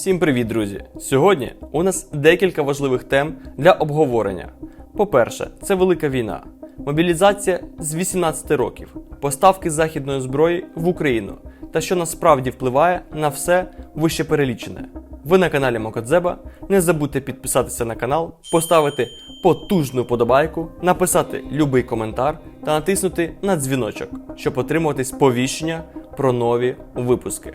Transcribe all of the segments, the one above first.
Всім привіт, друзі! Сьогодні у нас декілька важливих тем для обговорення. По-перше, це велика війна, мобілізація з 18 років, поставки західної зброї в Україну та що насправді впливає на все вище перелічене. Ви на каналі Мокодзеба. Не забудьте підписатися на канал, поставити потужну подобайку, написати любий коментар та натиснути на дзвіночок, щоб отримувати сповіщення про нові випуски.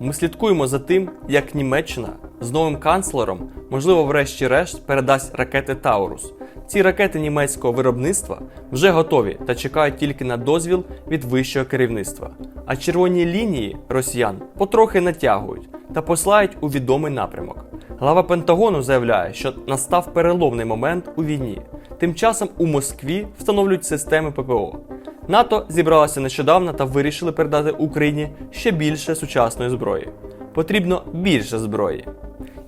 Ми слідкуємо за тим, як Німеччина з новим канцлером, можливо, врешті-решт передасть ракети Таурус. Ці ракети німецького виробництва вже готові та чекають тільки на дозвіл від вищого керівництва. А червоні лінії росіян потрохи натягують та посилають у відомий напрямок. Глава Пентагону заявляє, що настав переломний момент у війні. Тим часом у Москві встановлюють системи ППО. НАТО зібралося нещодавно та вирішили передати Україні ще більше сучасної зброї. Потрібно більше зброї.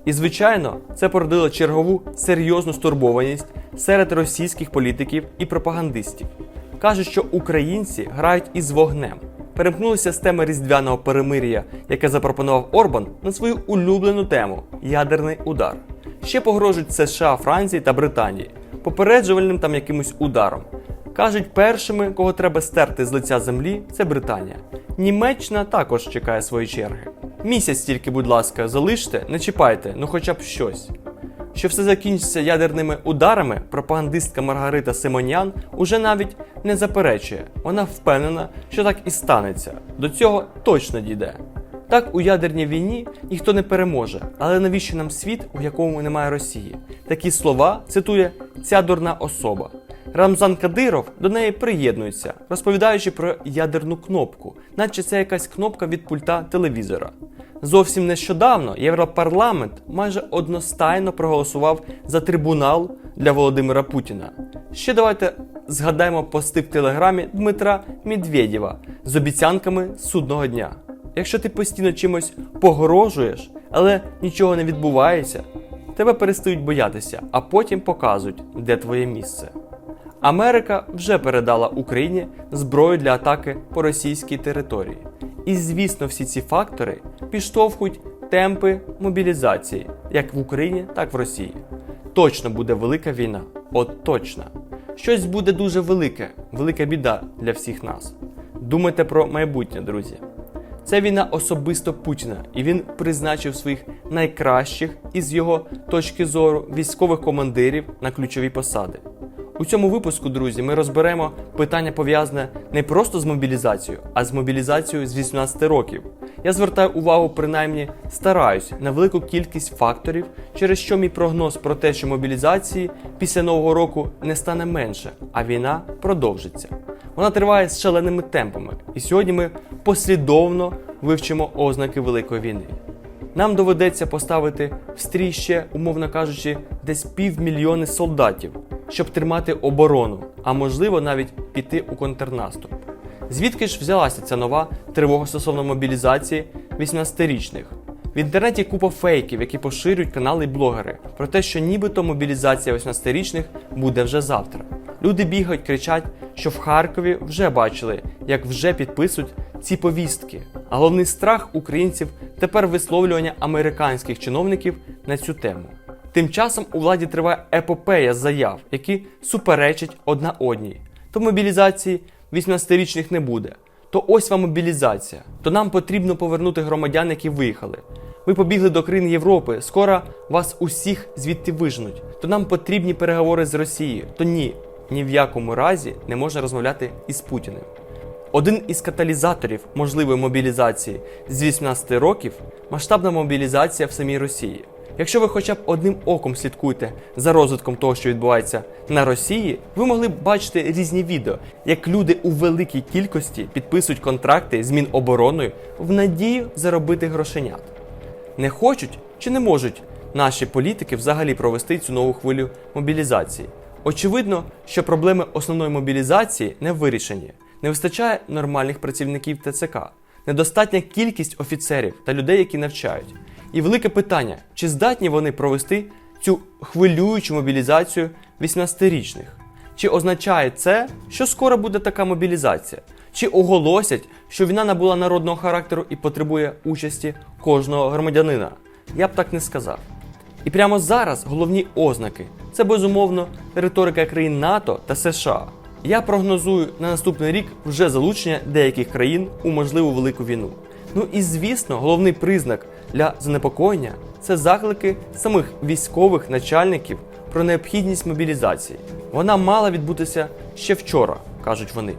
І звичайно, це породило чергову серйозну стурбованість серед російських політиків і пропагандистів. Кажуть, що українці грають із вогнем, перемкнулися з теми різдвяного перемир'я, яке запропонував Орбан, на свою улюблену тему ядерний удар. Ще погрожують США, Франції та Британії попереджувальним там якимось ударом. Кажуть, першими, кого треба стерти з лиця землі, це Британія. Німеччина також чекає свої черги. Місяць тільки, будь ласка, залиште, не чіпайте, ну хоча б щось. Що все закінчиться ядерними ударами, пропагандистка Маргарита Симонян уже навіть не заперечує. Вона впевнена, що так і станеться. До цього точно дійде. Так, у ядерній війні ніхто не переможе, але навіщо нам світ, у якому немає Росії? Такі слова цитує ця дурна особа. Рамзан Кадиров до неї приєднується, розповідаючи про ядерну кнопку, наче це якась кнопка від пульта телевізора. Зовсім нещодавно Європарламент майже одностайно проголосував за трибунал для Володимира Путіна. Ще давайте згадаємо пости в телеграмі Дмитра Медведєва з обіцянками судного дня. Якщо ти постійно чимось погрожуєш, але нічого не відбувається, тебе перестають боятися, а потім показують, де твоє місце. Америка вже передала Україні зброю для атаки по російській території. І звісно, всі ці фактори підштовхують темпи мобілізації як в Україні, так і в Росії. Точно буде велика війна, от точно. Щось буде дуже велике, велика біда для всіх нас. Думайте про майбутнє, друзі. Це війна особисто Путіна, і він призначив своїх найкращих із його точки зору військових командирів на ключові посади. У цьому випуску, друзі, ми розберемо питання пов'язане не просто з мобілізацією, а з мобілізацією з 18 років. Я звертаю увагу, принаймні стараюсь на велику кількість факторів, через що мій прогноз про те, що мобілізації після нового року не стане менше, а війна продовжиться. Вона триває з шаленими темпами, і сьогодні ми послідовно вивчимо ознаки великої війни. Нам доведеться поставити в стрій ще, умовно кажучи, десь півмільйони солдатів, щоб тримати оборону, а можливо навіть піти у контрнаступ. Звідки ж взялася ця нова тривога стосовно мобілізації 18-річних? В інтернеті купа фейків, які поширюють канали і блогери, про те, що нібито мобілізація 18-річних буде вже завтра. Люди бігають, кричать, що в Харкові вже бачили, як вже підписують ці повістки. А головний страх українців тепер висловлювання американських чиновників на цю тему. Тим часом у владі триває епопея заяв, які суперечать одна одній. То мобілізації 18-річних не буде. То ось вам мобілізація. То нам потрібно повернути громадян, які виїхали. Ви побігли до країн Європи, скоро вас усіх звідти вижнуть. То нам потрібні переговори з Росією. То ні, ні в якому разі не можна розмовляти із Путіним. Один із каталізаторів можливої мобілізації з 18 років масштабна мобілізація в самій Росії. Якщо ви хоча б одним оком слідкуєте за розвитком того, що відбувається на Росії, ви могли б бачити різні відео, як люди у великій кількості підписують контракти з Мінобороною в надію заробити грошенят. Не хочуть чи не можуть наші політики взагалі провести цю нову хвилю мобілізації? Очевидно, що проблеми основної мобілізації не вирішені. Не вистачає нормальних працівників ТЦК, недостатня кількість офіцерів та людей, які навчають. І велике питання: чи здатні вони провести цю хвилюючу мобілізацію 18-річних? Чи означає це, що скоро буде така мобілізація? Чи оголосять, що війна набула народного характеру і потребує участі кожного громадянина? Я б так не сказав. І прямо зараз головні ознаки це безумовно риторика країн НАТО та США. Я прогнозую на наступний рік вже залучення деяких країн у можливу велику війну. Ну і звісно, головний признак для занепокоєння це заклики самих військових начальників про необхідність мобілізації. Вона мала відбутися ще вчора, кажуть вони.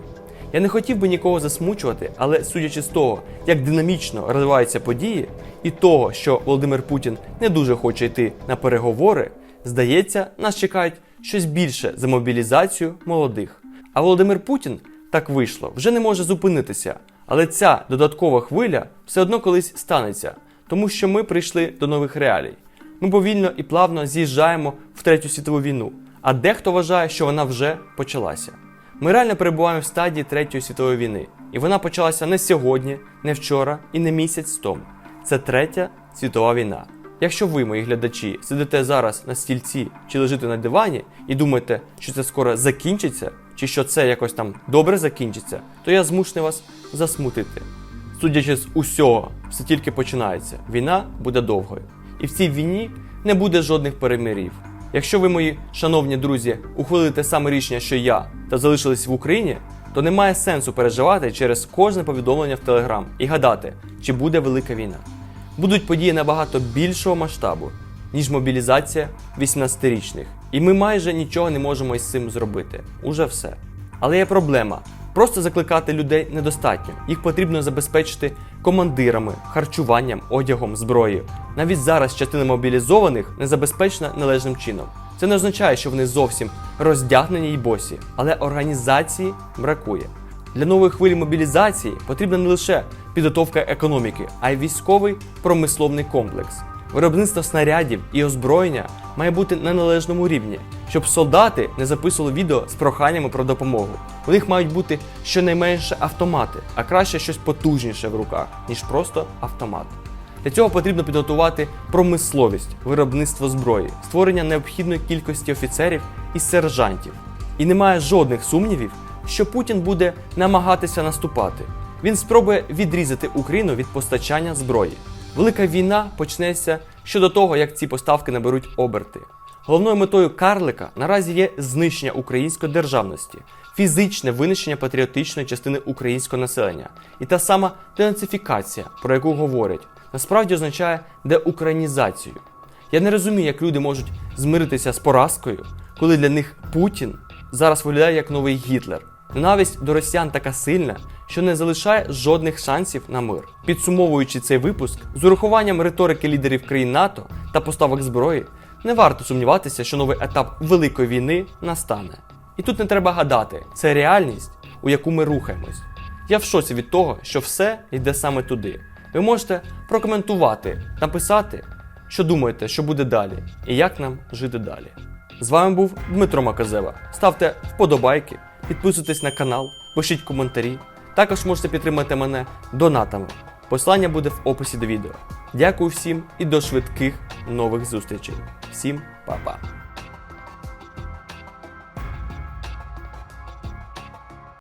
Я не хотів би нікого засмучувати, але судячи з того, як динамічно розвиваються події, і того, що Володимир Путін не дуже хоче йти на переговори, здається, нас чекають щось більше за мобілізацію молодих. А Володимир Путін так вийшло, вже не може зупинитися. Але ця додаткова хвиля все одно колись станеться, тому що ми прийшли до нових реалій. Ми повільно і плавно з'їжджаємо в третю світову війну, а дехто вважає, що вона вже почалася. Ми реально перебуваємо в стадії Третьої світової війни, і вона почалася не сьогодні, не вчора і не місяць тому. Це третя світова війна. Якщо ви, мої глядачі, сидите зараз на стільці чи лежите на дивані і думаєте, що це скоро закінчиться, чи що це якось там добре закінчиться, то я змушений вас засмутити. Судячи з усього, все тільки починається. Війна буде довгою. І в цій війні не буде жодних перемирів. Якщо ви, мої шановні друзі, ухвалили те саме рішення, що я, та залишились в Україні, то немає сенсу переживати через кожне повідомлення в Телеграм і гадати, чи буде велика війна. Будуть події набагато більшого масштабу, ніж мобілізація 18-річних. І ми майже нічого не можемо із цим зробити. Уже все. Але є проблема. Просто закликати людей недостатньо. Їх потрібно забезпечити командирами, харчуванням, одягом, зброєю. Навіть зараз частина мобілізованих не забезпечена належним чином. Це не означає, що вони зовсім роздягнені й босі, але організації бракує. Для нової хвилі мобілізації потрібна не лише підготовка економіки, а й військовий промисловний комплекс. Виробництво снарядів і озброєння має бути на належному рівні, щоб солдати не записували відео з проханнями про допомогу. У них мають бути щонайменше автомати, а краще щось потужніше в руках, ніж просто автомат. Для цього потрібно підготувати промисловість, виробництво зброї, створення необхідної кількості офіцерів і сержантів. І немає жодних сумнівів, що Путін буде намагатися наступати. Він спробує відрізати Україну від постачання зброї. Велика війна почнеться щодо того, як ці поставки наберуть оберти. Головною метою Карлика наразі є знищення української державності, фізичне винищення патріотичної частини українського населення і та сама денацифікація, про яку говорять, насправді означає деукраїнізацію. Я не розумію, як люди можуть змиритися з поразкою, коли для них Путін зараз виглядає як новий Гітлер. Ненависть до росіян така сильна, що не залишає жодних шансів на мир. Підсумовуючи цей випуск, з урахуванням риторики лідерів країн НАТО та поставок зброї, не варто сумніватися, що новий етап великої війни настане. І тут не треба гадати, це реальність, у яку ми рухаємось. Я в шоці від того, що все йде саме туди. Ви можете прокоментувати, написати, що думаєте, що буде далі, і як нам жити далі. З вами був Дмитро Маказева. Ставте вподобайки, підписуйтесь на канал, пишіть коментарі. Також можете підтримати мене донатами. Посилання буде в описі до відео. Дякую всім і до швидких нових зустрічей. Всім па-па!